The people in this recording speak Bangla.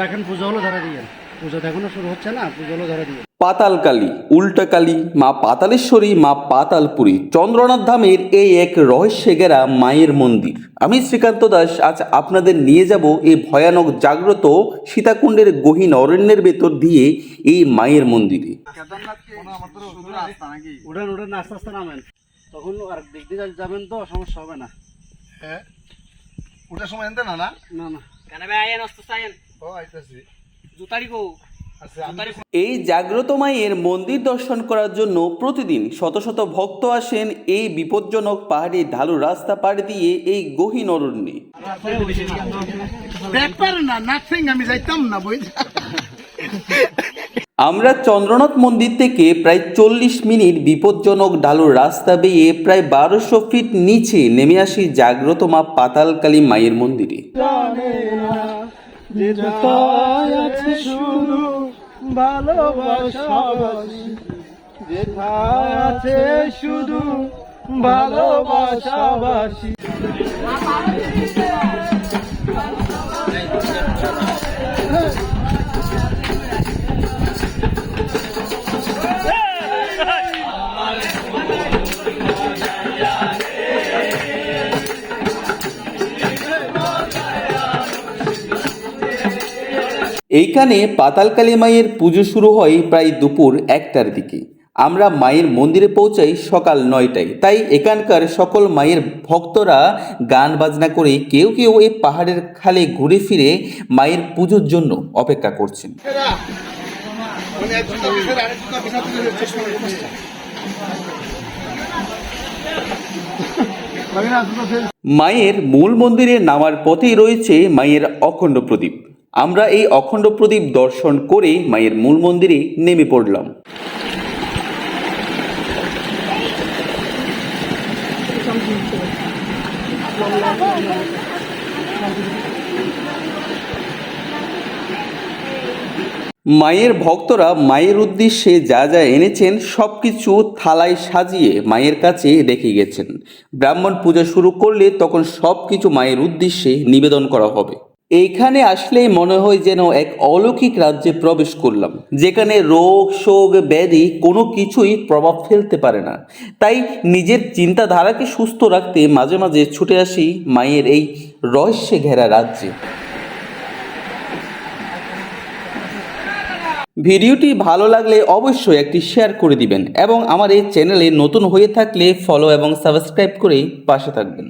রাখেন পুজো হলো ধরা দিয়ে। পুজো এখনও শুরু হচ্ছে না পুজো হলো ধরা দিয়ে। পাতালকালী উল্টাকালী মা পাতালেশ্বরী মা পাতালপুরী চন্দ্রনাথ ধামের এই এক রহস্যে ঘেরা মায়ের মন্দির। আমি শ্রীকান্ত দাস আজ আপনাদের নিয়ে যাব এই ভয়ানক জাগ্রত সীতাকুণ্ডের গহীন অরণ্যের ভেতর দিয়ে এই মায়ের মন্দিরে। উঠেন উঠেন আস্তে আস্তে নামেন। তখন আর দিক দিয়ে যাবেন তো সমস্যা হবে না। হ্যাঁ? ওটার সময় এনতে না না? না না। কেন ভাই আইন অস্ত আইন ও আইতাছি। জুতারি আমি এই জাগ্রত মায়ের মন্দির দর্শন করার জন্য প্রতিদিন শত শত ভক্ত আসেন এই বিপজ্জনক পাহাড়ি ঢালু রাস্তা পাড়ি দিয়ে এই গহীন অরণ্যে। ব্যাপার না নাথিং আমি যাইতাম না আমরা চন্দ্রনাথ মন্দির থেকে প্রায় চল্লিশ মিনিট বিপজ্জনক ঢালুর রাস্তা বেয়ে প্রায় বারোশো ফিট নিচে নেমে আসি জাগ্রত মা পাতালকালী মায়ের মন্দিরে। ভালোবাসাবাসি আছে শুধু ভালোবাসাবাসি। এইখানে পাতালকালী মায়ের পুজো শুরু হয় প্রায় দুপুর একটার দিকে। আমরা মায়ের মন্দিরে পৌঁছাই সকাল নয়টায়। তাই এখানকার সকল মায়ের ভক্তরা গান বাজনা করে কেউ কেউ এই পাহাড়ের খালে ঘুরে ফিরে মায়ের পুজোর জন্য অপেক্ষা করছেন। মায়ের মূল মন্দিরে নামার পথেই রয়েছে মায়ের অখণ্ড প্রদীপ। আমরা এই অখণ্ড প্রদীপ দর্শন করে মায়ের মূল মন্দিরে নেমে পড়লাম। মায়ের ভক্তরা মায়ের উদ্দেশ্যে যা যা এনেছেন সব কিছু থালায় সাজিয়ে মায়ের কাছে রেখে গেছেন। ব্রাহ্মণ পূজা শুরু করলে তখন সব কিছু মায়ের উদ্দেশ্যে নিবেদন করা হবে। এইখানে আসলেই মনে হয় যেন এক অলৌকিক রাজ্যে প্রবেশ করলাম, যেখানে রোগ, শোক, ব্যাধি কোনো কিছুই প্রভাব ফেলতে পারে না। তাই নিজের চিন্তাধারাকে সুস্থ রাখতে মাঝে মাঝে ছুটে আসি মায়ের এই রহস্যে ঘেরা রাজ্যে। ভিডিওটি ভালো লাগলে অবশ্যই একটি শেয়ার করে দিবেন এবং আমার এই চ্যানেলে নতুন হয়ে থাকলে ফলো এবং সাবস্ক্রাইব করে পাশে থাকবেন।